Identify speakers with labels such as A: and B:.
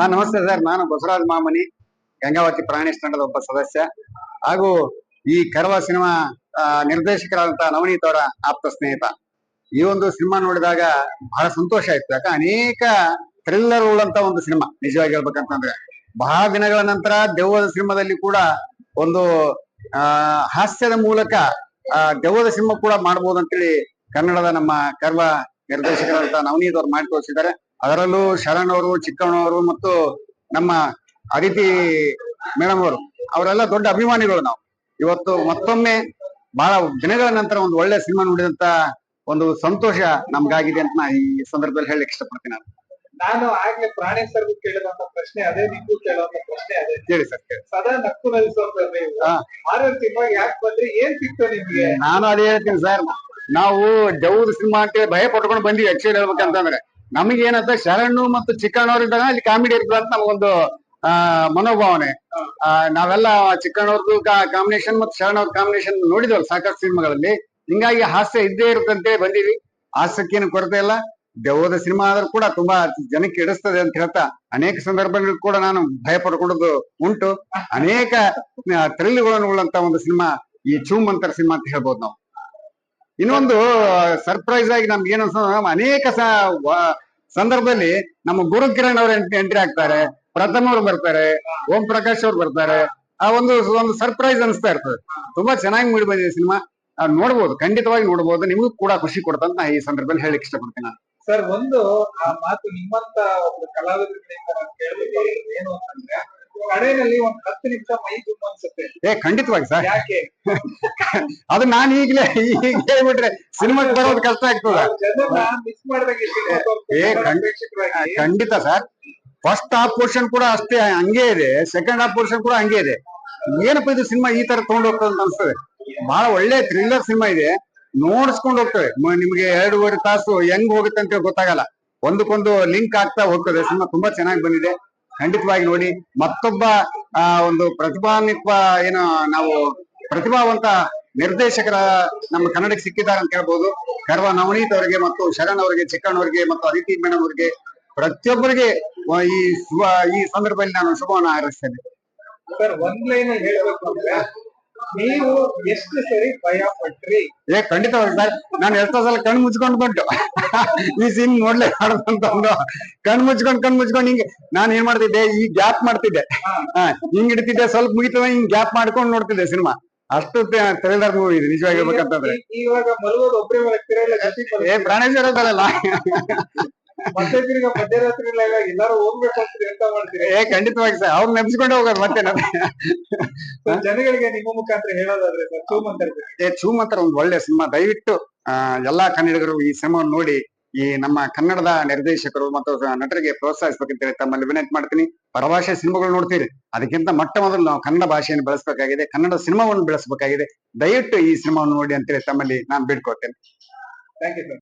A: ಹಾ, ನಮಸ್ತೆ ಸರ್. ನಾನು ಬಸವರಾಜ್ ಮಾಮನಿ, ಗಂಗಾವತಿ ಪ್ರಾಣೇಶ್ ತಂಡದ ಒಬ್ಬ ಸದಸ್ಯ. ಹಾಗೂ ಈ ಕರವ ಸಿನಿಮಾ ನಿರ್ದೇಶಕರಾದಂತಹ ನವನೀತ್ ಅವರ ಆಪ್ತ ಸ್ನೇಹಿತ. ಈ ಒಂದು ಸಿನಿಮಾ ನೋಡಿದಾಗ ಬಹಳ ಸಂತೋಷ ಆಯ್ತು. ಯಾಕ, ಅನೇಕ ಥ್ರಿಲ್ಲರ್ ಉಳ್ಳಂತ ಒಂದು ಸಿನಿಮಾ, ನಿಜವಾಗಿ ಹೇಳ್ಬೇಕಂತಂದ್ರೆ. ಬಹಳ ದಿನಗಳ ನಂತರ ದೆವ್ವದ ಸಿನಿಮಾದಲ್ಲಿ ಕೂಡ ಒಂದು ಹಾಸ್ಯದ ಮೂಲಕ, ಆ, ದೆವ್ವದ ಸಿನಿಮಾ ಕೂಡ ಮಾಡಬಹುದು ಅಂತೇಳಿ ಕನ್ನಡದ ನಮ್ಮ ಕರ್ವ ನಿರ್ದೇಶಕರಾದಂತಹ ನವನೀತ್ ಅವ್ರು ಮಾಡಿ ತೋರಿಸಿದ್ದಾರೆ. ಅದರಲ್ಲೂ ಶರಣ್ ಅವರು ಚಿಕ್ಕಣ್ಣವರು ಮತ್ತು ನಮ್ಮ ಅದಿತಿ ಮೇಡಮ್ ಅವರು ಅವರೆಲ್ಲ ದೊಡ್ಡ ಅಭಿಮಾನಿಗಳು ನಾವು. ಇವತ್ತು ಮತ್ತೊಮ್ಮೆ ಬಹಳ ದಿನಗಳ ನಂತರ ಒಂದು ಒಳ್ಳೆ ಸಿನಿಮಾ ನೋಡಿದಂತ ಒಂದು ಸಂತೋಷ ನಮ್ಗಾಗಿದೆ ಅಂತ ನಾ ಈ ಸಂದರ್ಭದಲ್ಲಿ ಹೇಳಕ್ ಇಷ್ಟಪಡ್ತೀನಿ ನಾನು.
B: ನಾನು ಆಗ್ಲೇ ಪ್ರಾಣಿ ಸರ್ ಕೇಳಿದಂತ ಪ್ರಶ್ನೆ ಅದೇ ನೀವು ಕೇಳುವಂತ ಪ್ರಶ್ನೆ ಅದೇ.
A: ಹೇಳಿ ಸರ್.
B: ಸದಾ ನಕ್ಕು ಸಿನಿಮಾ ಯಾಕೆ ಬಂದ್ರಿ? ಏನ್ ಸಿಕ್ತು ನಿಮ್ಗೆ?
A: ನಾನು ಅದೇ ಹೇಳ್ತೀನಿ ಸರ್ ನಾವು ದೆವ್ವದ ಸಿನಿಮಾ ಅಂತ ಭಯ ಪಟ್ಕೊಂಡು ಬಂದಿವಿ ಆಕ್ಚುಲಿ ಹೇಳ್ಬೇಕಂತಂದ್ರೆ. ನಮಗೆ ಏನಂತ ಶರಣು ಮತ್ತು ಚಿಕ್ಕಣ್ಣವ್ರು ಅಲ್ಲಿ ಕಾಮಿಡಿ ಇರ್ತದೆ ಅಂತ ನಮಗೊಂದು ಆ ಮನೋಭಾವನೆ. ಆ, ನಾವೆಲ್ಲ ಚಿಕ್ಕಣ್ಣವ್ರದ್ದು ಕಾಂಬಿನೇಷನ್ ಮತ್ತು ಶರಣವ್ರ ಕಾಂಬಿನೇಷನ್ ನೋಡಿದ್ವಲ್ಲ ಸಾಕಷ್ಟು ಸಿನಿಮಾಗಳಲ್ಲಿ. ಹಿಂಗಾಗಿ ಹಾಸ್ಯ ಇದ್ದೇ ಇರುತ್ತಂತೆ ಬಂದಿವಿ. ಹಾಸ್ಯಕ್ಕೇನು ಕೊರತೆ ಇಲ್ಲ. ದೆವ್ವದ ಸಿನಿಮಾ ಆದ್ರೂ ಕೂಡ ತುಂಬಾ ಜನಕ್ಕೆ ಇಡಿಸ್ತದೆ ಅಂತ ಹೇಳ್ತಾ ಅನೇಕ ಸಂದರ್ಭಗಳು ಕೂಡ ನಾನು ಭಯ ಪಡ್ಕೊಡೋದು ಉಂಟು. ಅನೇಕ ಥ್ರಿಲ್ಗಳನ್ನು ಉಳ್ಳಂತ ಒಂದು ಸಿನಿಮಾ ಈ ಚೂಮ್ ಅಂತರ ಸಿನಿಮಾ ಅಂತ ಹೇಳ್ಬೋದು ನಾವು. ಇನ್ನೊಂದು ಸರ್ಪ್ರೈಸ್ ಆಗಿ ನಮ್ಗೆ ಏನು ಅನೇಕ ಸಂದರ್ಭದಲ್ಲಿ ನಮ್ಮ ಗುರು ಕಿರಣ್ ಅವರು ಎಂಟ್ರಿ ಆಗ್ತಾರೆ, ಪ್ರಥಮ್ ಅವ್ರು ಬರ್ತಾರೆ, ಓಂ ಪ್ರಕಾಶ್ ಅವ್ರು ಬರ್ತಾರೆ, ಆ ಒಂದು ಒಂದು ಸರ್ಪ್ರೈಸ್ ಅನಿಸ್ತಾ ಇರ್ತದೆ. ತುಂಬಾ ಚೆನ್ನಾಗಿ ಮೂಡಿ ಬಂದಿದೆ ಸಿನಿಮಾ. ನೋಡ್ಬೋದು, ಖಂಡಿತವಾಗಿ ನೋಡ್ಬೋದು, ನಿಮಗೂ ಕೂಡ ಖುಷಿ ಕೊಡ್ತಂತ ಈ ಸಂದರ್ಭದಲ್ಲಿ ಹೇಳಿಕ್ ಇಷ್ಟಪಡ್ತೀನಿ ನಾನು.
B: ಸರ್, ಒಂದು ಆ ಮಾತು ನಿಮ್ಮಂತ ಒಬ್ರು ಕಲಾವಿದರಿಂದ ಕೇಳಬೇಕು ಏನು ಅಂತಂದ್ರೆ ಕಡೆಯಲ್ಲಿ ಒಂದ್ ಹತ್ತು ನಿಮಿಷ ಮೈ ತುಂಬ ಅನ್ಸುತ್ತೆ.
A: ಏ ಖಂಡಿತವಾಗಿ ಸರ್.
B: ಯಾಕೆ?
A: ಅದು ನಾನು ಈಗಲೇ ಈಗ ಹೇಳ್ಬಿಟ್ರೆ ಸಿನಿಮಾ ಬರೋದು ಕಷ್ಟ ಆಗ್ತದ.
B: ಮಿಸ್
A: ಏ, ಖಂಡಿತ ಸರ್. ಫಸ್ಟ್ ಹಾಫ್ ಪೋರ್ಷನ್ ಕೂಡ ಅಷ್ಟೇ ಹಂಗೆ ಇದೆ. ಸೆಕೆಂಡ್ ಹಾಫ್ ಪೋರ್ಷನ್ ಕೂಡ ಹಂಗೆ ಇದೆ. ಏನಪ್ಪ ಇದು ಸಿನಿಮಾ ಈ ತರ ತಗೊಂಡು ಹೋಗ್ತದೆ ಅಂತ ಅನ್ಸ್ತದೆ? ಬಹಳ ಒಳ್ಳೆ ಥ್ರಿಲ್ಲರ್ ಸಿನಿಮಾ ಇದೆ. ನೋಡ್ಸ್ಕೊಂಡು ಹೋಗ್ತದೆ ನಿಮ್ಗೆ ಎರಡೂವರೆ ತಾಸು ಹೆಂಗ್ ಹೋಗುತ್ತೆ ಅಂತ ಗೊತ್ತಾಗಲ್ಲ. ಒಂದಕ್ಕೊಂದು ಲಿಂಕ್ ಆಗ್ತಾ ಹೋಗ್ತದೆ. ಸಿನಿಮಾ ತುಂಬಾ ಚೆನ್ನಾಗಿ ಬಂದಿದೆ. ಖಂಡಿತವಾಗಿ ನೋಡಿ ಮತ್ತೊಬ್ಬ ಒಂದು ಪ್ರತಿಭಾನ್ವಿತ, ಏನು ನಾವು ಪ್ರತಿಭಾವಂತ ನಿರ್ದೇಶಕರ ನಮ್ಮ ಕನ್ನಡಕ್ಕೆ ಸಿಕ್ಕಿದ್ದಾರೆ ಅಂತ ಹೇಳ್ಬೋದು. ಕರ್ವ ನವನೀತ್ ಅವರಿಗೆ ಮತ್ತು ಶರಣ್ ಅವರಿಗೆ, ಚಿಕ್ಕಣ್ಣ ಅವರಿಗೆ ಮತ್ತು ಅದಿತಿ ಮೇಡಮ್ ಅವರಿಗೆ ಪ್ರತಿಯೊಬ್ಬರಿಗೆ ಈ ಈ ಸಂದರ್ಭದಲ್ಲಿ ನಾನು ಶುಭವನ್ನು ಹಾರೈಸ್ತೇನೆ.
B: ಸರ್, ಒಂದ್ ಲೈನ್ ಹೇಳಬೇಕು ಅಂದ್ರೆ ನೀವು ಎಷ್ಟು ಸರಿ ಭಯ ಪಟ್ರಿ?
A: ಏ ಖಂಡಿತ ಸರ್. ನಾನು ಎಷ್ಟೋ ಸಲ ಕಣ್ ಮುಚ್ಕೊಂಡ್ ಬಂಟು ಈ ಸೀನ್ ನೋಡ್ಲೇ ಅಂತ ಒಂದು ಕಣ್ ಮುಚ್ಕೊಂಡ್ ಕಣ್ ಮುಚ್ಕೊಂಡ್ ಹಿಂಗೆ ನಾನು ಏನ್ ಮಾಡ್ತಿದ್ದೆ? ಈ ಗ್ಯಾಪ್ ಮಾಡ್ತಿದ್ದೆ. ಹಾ. ಹಿಂಗ್ ಇಡ್ತಿದ್ದೆ ಸ್ವಲ್ಪ ಮುಗಿತದ ಹಿಂಗ್ ಗ್ಯಾಪ್ ಮಾಡ್ಕೊಂಡು ನೋಡ್ತಿದ್ದೆ ಸಿನಿಮಾ. ಅಷ್ಟು ಥ್ರಿಲ್ಲರ್ ಮೂವಿ ಇದು ನಿಜವಾಗಿ ಹೇಳ್ಬೇಕಂತಂದ್ರೆ.
B: ಈ- ಇವಾಗ ಮಲಗೋದು ಒಬ್ಬರೇ
A: ಏ ಪ್ರಾಣೇಶ್ ಇರೋದಲ್ಲ
B: ಮತ್ತೆ ತಿರ್ಗ ಮಧ್ಯರಾತ್ರಿ ಎಲ್ಲ ಎಲ್ಲಾರು ಹೋಗ್ಬೇಕು ಅಂತ ಎಂತ ಮಾಡ್ತೀರಿ?
A: ಏ ಖಂಡಿತವಾಗಿ ಸರ್. ಅವ್ರು ನೆನ್ಸ್ಕೊಂಡೆ ಹೋಗೋದು ಮತ್ತೆ
B: ಜನಗಳಿಗೆ ನಿಮ್ಮ ಮುಖಾಂತರ ಹೇಳೋದಾದ್ರೆ ಸರ್ ಚೂಮ್ ಅಂತ ಇರ್ಬೇಕು.
A: ಏ ಚೂ ಮಾತ್ರ ಒಂದು ಒಳ್ಳೆ ಸಿನಿಮಾ. ದಯವಿಟ್ಟು ಎಲ್ಲಾ ಕನ್ನಡಿಗರು ಈ ಸಿನಿಮಾವನ್ನು ನೋಡಿ ಈ ನಮ್ಮ ಕನ್ನಡದ ನಿರ್ದೇಶಕರು ಮತ್ತು ನಟರಿಗೆ ಪ್ರೋತ್ಸಾಹಿಸ್ಬೇಕಂತ ಹೇಳಿ ತಮ್ಮಲ್ಲಿ ವಿನಂತಿ ಮಾಡ್ತೀನಿ. ಪರಭಾಷೆ ಸಿನಿಮಾಗಳು ನೋಡ್ತೀರಿ. ಅದಕ್ಕಿಂತ ಮೊಟ್ಟ ಮೊದಲು ನಾವು ಕನ್ನಡ ಭಾಷೆಯನ್ನು ಬೆಳೆಸಬೇಕಾಗಿದೆ ಕನ್ನಡ ಸಿನಿಮಾವನ್ನು ಬೆಳೆಸಬೇಕಾಗಿದೆ. ದಯವಿಟ್ಟು ಈ ಸಿನಿಮಾವನ್ನು ನೋಡಿ ಅಂತೇಳಿ ತಮ್ಮಲ್ಲಿ ನಾನು ಬೇಡ್ಕೊಳ್ತೇನೆ.
B: Thank you sir.